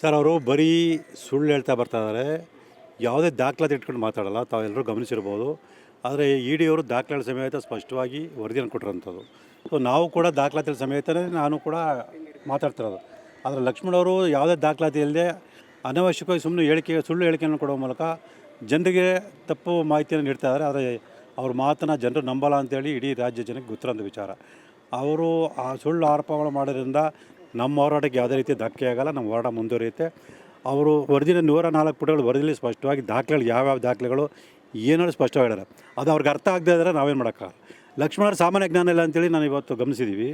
Sir, ಅವರು ಬರೀ ಸುಳ್ಳು ಹೇಳ್ತಾ ಬರ್ತಾ ಇದ್ದಾರೆ. ಯಾವುದೇ ದಾಖಲಾತಿ ಇಟ್ಕೊಂಡು ಮಾತಾಡಲ್ಲ, ತಾವೆಲ್ಲರೂ ಗಮನಿಸಿರ್ಬೋದು. ಆದರೆ ಇ ಡಿ ಅವರು ದಾಖಲೆಗಳ ಸಮೇತ ಸ್ಪಷ್ಟವಾಗಿ ವರದಿಯನ್ನು ಕೊಟ್ಟಿರೋಂಥದ್ದು. ಸೊ ನಾವು ಕೂಡ ದಾಖಲಾತಿ ಸಮೇತನೇ ನಾನು ಕೂಡ ಮಾತಾಡ್ತಿರೋದು. ಆದರೆ ಲಕ್ಷ್ಮಣ್ ಅವರು ಯಾವುದೇ ದಾಖಲಾತಿ ಇಲ್ಲದೆ ಅನವಶ್ಯಕವಾಗಿ ಸುಮ್ಮನೆ ಹೇಳಿಕೆ, ಸುಳ್ಳು ಹೇಳಿಕೆಯನ್ನು ಕೊಡೋ ಮೂಲಕ ಜನರಿಗೆ ತಪ್ಪು ಮಾಹಿತಿಯನ್ನು ನೀಡ್ತಾ ಇದ್ದಾರೆ. ಆದರೆ ಅವ್ರ ಮಾತನ್ನು ಜನರು ನಂಬಲ್ಲ ಅಂತೇಳಿ ಇಡೀ ರಾಜ್ಯ ಜನಕ್ಕೆ ಗೊತ್ತಿರೋಂಥ ವಿಚಾರ. ಅವರು ಆ ಸುಳ್ಳು ಆರೋಪಗಳು ಮಾಡೋದ್ರಿಂದ ನಮ್ಮ ಹೋರಾಟಕ್ಕೆ ಯಾವುದೇ ರೀತಿ ಧಕ್ಕೆ ಆಗಲ್ಲ, ನಮ್ಮ ಹೋರಾಟ ಮುಂದುವರಿಯುತ್ತೆ. ಅವರು ವರದಿನ ನೂರ ನಾಲ್ಕು ಪುಟಗಳು ವರದಿಲಿ ಸ್ಪಷ್ಟವಾಗಿ ದಾಖಲೆಗಳು, ಯಾವ್ಯಾವ ದಾಖಲೆಗಳು ಏನಾದ್ರು ಸ್ಪಷ್ಟವಾಗಿ ಅದು ಅವ್ರಿಗೆ ಅರ್ಥ ಆಗದೆ ಇದ್ದರೆ ನಾವೇನು ಮಾಡೋಕ್ಕಾಗಲ್ಲ. ಲಕ್ಷ್ಮಣರ ಸಾಮಾನ್ಯ ಜ್ಞಾನ ಇಲ್ಲ ಅಂತೇಳಿ ನಾನು ಇವತ್ತು ಗಮನಿಸಿದ್ದೀವಿ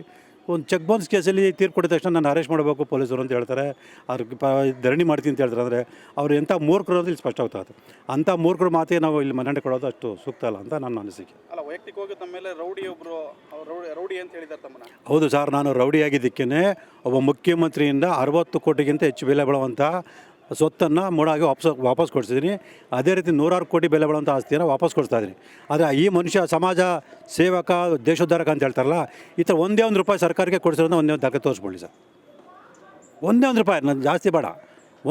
ಒಂದು ಚೆಕ್ ಬೌನ್ಸ್ ಕೇಸಲ್ಲಿ ತೀರ್ಪು ಕೊಟ್ಟಿದ ತಕ್ಷಣ ನಾನು ಅರೆಸ್ಟ್ ಮಾಡಬೇಕು ಪೊಲೀಸರು ಅಂತ ಹೇಳ್ತಾರೆ. ಅವ್ರಿಗೆ ಪ ಧರಣಿ ಮಾಡ್ತೀನಿ ಅಂತ ಹೇಳ್ತಾರೆ ಅಂದರೆ ಅವ್ರು ಎಂಥ ಮೂರ್ಖರು ಅಂತ ಇಲ್ಲಿ ಸ್ಪಷ್ಟ ಆಗ್ತದೆ ಅಂಥ ಮೂರ್ಖರು ಮಾತೇ ನಾವು ಇಲ್ಲಿ ಮನೆ ಕೊಡೋದು ಅಷ್ಟು ಸೂಕ್ತ ಅಲ್ಲ ಅಂತ ನನ್ನ ಅನಿಸಿಕೆ. ಅಲ್ಲ ವೈಯಕ್ತಿಕವಾಗಿ ತಮ್ಮ ಮೇಲೆ ರೌಡಿ ಒಬ್ಬರು ರೌಡಿ ರೌಡಿ ಅಂತ ಹೇಳಿದ್ದಾರೆ ತಮ್ಮನ ಹೌದು ಸರ್ ನಾನು ರೌಡಿಯಾಗಿದ್ದಕ್ಕೇ ಒಬ್ಬ ಮುಖ್ಯಮಂತ್ರಿಯಿಂದ ಅರವತ್ತು ಕೋಟಿಗಿಂತ ಹೆಚ್ಚು ಬೆಲೆ ಬಾಳುವಂಥ ಸ್ವತ್ತನ್ನು ಮೂಡಾಗಿ ವಾಪಸ್ ವಾಪಸ್ ಕೊಡಿಸಿದ್ದೀನಿ ಅದೇ ರೀತಿ ನೂರಾರು ಕೋಟಿ ಬೆಲೆ ಬಾಳುವಂಥ ಆಸ್ತಿಯನ್ನು ವಾಪಸ್ ಕೊಡಿಸ್ತಾ ಇದ್ದೀನಿ. ಆದರೆ ಈ ಮನುಷ್ಯ ಸಮಾಜ ಸೇವಕ, ದೇಶೋದ್ಧಾರಕ ಅಂತ ಹೇಳ್ತಾರಲ್ಲ, ಈ ಥರ ಒಂದೇ ಒಂದು ರೂಪಾಯಿ ಸರ್ಕಾರಕ್ಕೆ ಕೊಡಿಸಿರೋದು ಒಂದೇ ಒಂದು ದಾಖಲೆ ತೋರಿಸ್ಕೊಳ್ಳಿ ಸರ್. ಒಂದೇ ಒಂದು ರೂಪಾಯಿ, ನಾನು ಜಾಸ್ತಿ ಬೇಡ.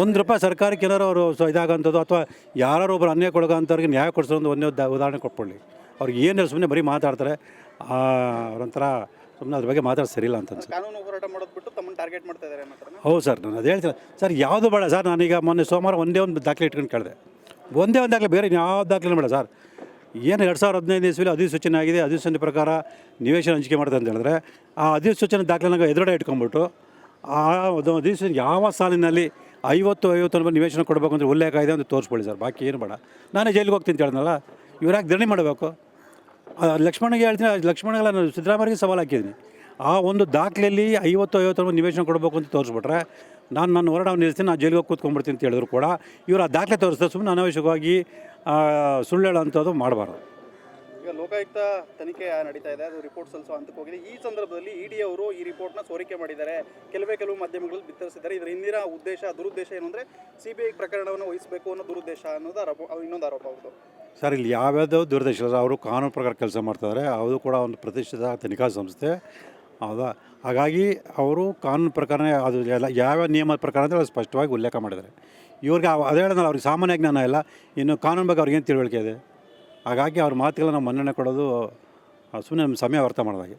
ಒಂದು ರೂಪಾಯಿ ಸರ್ಕಾರಕ್ಕೆ ಏನಾರು ಅವರು ಇದಾಗೋಂಥದ್ದು ಅಥವಾ ಯಾರು ಒಬ್ಬರು ಅನ್ಯಾಯ ಕೊಡೋಂಥವ್ರಿಗೆ ನ್ಯಾಯ ಕೊಡಿಸೋದು ಒಂದೇ ಉದಾಹರಣೆ ಕೊಟ್ಕೊಳ್ಳಿ ಅವ್ರಿಗೆ ಏನು ಸುಮ್ಮನೆ ಬರೀ ಮಾತಾಡ್ತಾರೆ. ಅವ್ರೊಂಥರ ಸುಮ್ಮನೆ ಅದ್ರ ಬಗ್ಗೆ ಮಾತಾಡೋದು ಸರಿಯಿಲ್ಲ ಅಂತ ಅನ್ಸುತ್ತೆ ಕಾನೂನು ಹೋರಾಟ ಮಾಡೋದು ಬಿಟ್ಟು ತಮ್ಮನ್ನ ಟಾರ್ಗೆಟ್ ಮಾಡ್ತಾ ಇದ್ದಾರೆ ಹೌದು ಸರ್ ನಾನು ಅದು ಹೇಳ್ತೀನಿ. ಸರ್ ಯಾವುದು ಬೇಡ ಸರ್ ನಾನೀಗ ಮೊನ್ನೆ ಸೋಮವಾರ ಒಂದೇ ಒಂದು ದಾಖಲೆ ಇಟ್ಕೊಂಡು ಕೇಳಿದೆ. ಒಂದೇ ಒಂದು ದಾಖಲೆ ಬೇರೆ ಯಾವ ದಾಖಲೆ ಬೇಡ ಸರ್. ಏನು ಎರಡು ಸಾವಿರದ ಹದಿನೈದು ಇಸ್ವಿಲಿ ಅಧಿಸೂಚನೆ ಆಗಿದೆ ಅಧಿಸೂಚನೆ ಪ್ರಕಾರ ನಿವೇಶನ ಹಂಚಿಕೆ ಮಾಡಿದೆ ಅಂತ ಹೇಳಿದ್ರೆ ಆ ಅಧಿಸೂಚನೆ ದಾಖಲೆನಾಗ ಎದುರುಡೆ ಇಟ್ಕೊಂಡ್ಬಿಟ್ಟು ಆ ಒಂದು ಅಧಿಸೂಚನೆ ಯಾವ ಸಾಲಿನಲ್ಲಿ ಐವತ್ತು ಐವತ್ತು ರೂಪಾಯಿ ನಿವೇಶನ ಕೊಡಬೇಕು ಅಂದರೆ ಉಲ್ಲೇಖ ಇದೆ ಅಂತ ತೋರಿಸ್ಕೊಳ್ಳಿ ಸರ್. ಬಾಕಿ ಏನು ಬೇಡ. ನಾನೇ ಜೈಲಿಗೆ ಹೋಗ್ತೀನಿ ಅಂತ ಹೇಳಿದ್ನಲ್ಲ ಇವ್ರಾಗ ಧರಣಿ ಮಾಡಬೇಕು? ಲಕ್ಷ್ಮಣಗೆ ಹೇಳ್ತೀನಿ ಲಕ್ಷ್ಮಣಗೆಲ್ಲ ನಾನು ಸಿದ್ದರಾಮಯ್ಯಗೆ ಸವಾಲು ಹಾಕಿದ್ದೀನಿ. ಆ ಒಂದು ದಾಖಲೆಯಲ್ಲಿ ಐವತ್ತು ಐವತ್ತು ನಿವೇಶನ ಕೊಡಬೇಕು ಅಂತ ತೋರಿಸ್ಬಿಟ್ರೆ, ನಾನು ನನ್ನ ಹೋರಾಟ ನಿಲ್ಲಿಸ್ತೀನಿ ನಾನು ಜೈಲಿಗೆ ಹೋಗಿ ಕೂತ್ಕೊಂಡ್ಬಿಡ್ತೀನಿ ಅಂತ ಹೇಳಿದ್ರು ಕೂಡ, ಇವರು ಆ ದಾಖಲೆ ತೋರಿಸ್ತಾರೆ ಸುಮ್ಮನೆ ಅನಾವಶ್ಯಕವಾಗಿ ಸುಳ್ಳು ಸುಳ್ಳು ಹೇಳೋಂಥದ್ದು ಮಾಡಬಾರ್ದು. ಈಗ ಲೋಕಾಯುಕ್ತ ತನಿಖೆ ನಡೀತಾ ಇದೆ, ಅದು ರಿಪೋರ್ಟ್ ಸಲ್ಲಿಸೋ ಹಂತಕ್ಕೆ ಹೋಗಿದೆ. ಈ ಸಂದರ್ಭದಲ್ಲಿ ಇಡಿ ಅವರು ಈ ರಿಪೋರ್ಟ್ನ ಸೋರಿಕೆ ಮಾಡಿದ್ದಾರೆ. ಕೆಲವೇ ಕೆಲವು ಮಾಧ್ಯಮಗಳಲ್ಲಿ ಬಿತ್ತರಿಸಿದ್ದಾರೆ. ಇದರ ಹಿಂದಿನ ಉದ್ದೇಶ, ದುರುದ್ದೇಶ ಏನು ಅಂದರೆ ಸಿ ಬಿ ಐ ಪ್ರಕರಣವನ್ನು ವಹಿಸಬೇಕು ಅನ್ನೋ ದುರುದ್ದೇಶ ಅನ್ನೋದು ಆರೋಪ ಇನ್ನೊಂದು ಆರೋಪ ಅವರು ಸರ್, ಇಲ್ಲಿ ಯಾವ್ಯಾವುದೋ ದುರುದ್ದೇಶ ಅವರು ಕಾನೂನು ಪ್ರಕಾರ ಕೆಲಸ ಮಾಡ್ತಾರೆ ಅದು ಕೂಡ ಒಂದು ಪ್ರತಿಷ್ಠಿತ ತನಿಖಾ ಸಂಸ್ಥೆ. ಹೌದಾ? ಹಾಗಾಗಿ ಅವರು ಕಾನೂನು ಪ್ರಕಾರನೇ ಅದು ಎಲ್ಲ, ಯಾವ್ಯಾವ ನಿಯಮದ ಪ್ರಕಾರ ಅಂದರೆ ಅದು ಸ್ಪಷ್ಟವಾಗಿ ಉಲ್ಲೇಖ ಮಾಡಿದ್ದಾರೆ. ಇವ್ರಿಗೆ ಅದು ಹೇಳಿದ್ನಲ್ಲ, ಅವ್ರಿಗೆ ಸಾಮಾನ್ಯ ಜ್ಞಾನ ಇಲ್ಲ. ಇನ್ನು ಕಾನೂನು ಬಗ್ಗೆ ಅವ್ರಿಗೇನು ತಿಳುವಳಿಕೆ ಇದೆ? ಹಾಗಾಗಿ ಅವ್ರ ಮಾತುಗಳನ್ನ ಮನ್ನಣೆ ಕೊಡೋದು ಸುಮ್ಮನೆ ಸಮಯ ವ್ಯರ್ಥ ಮಾಡೋದಾಗೆ.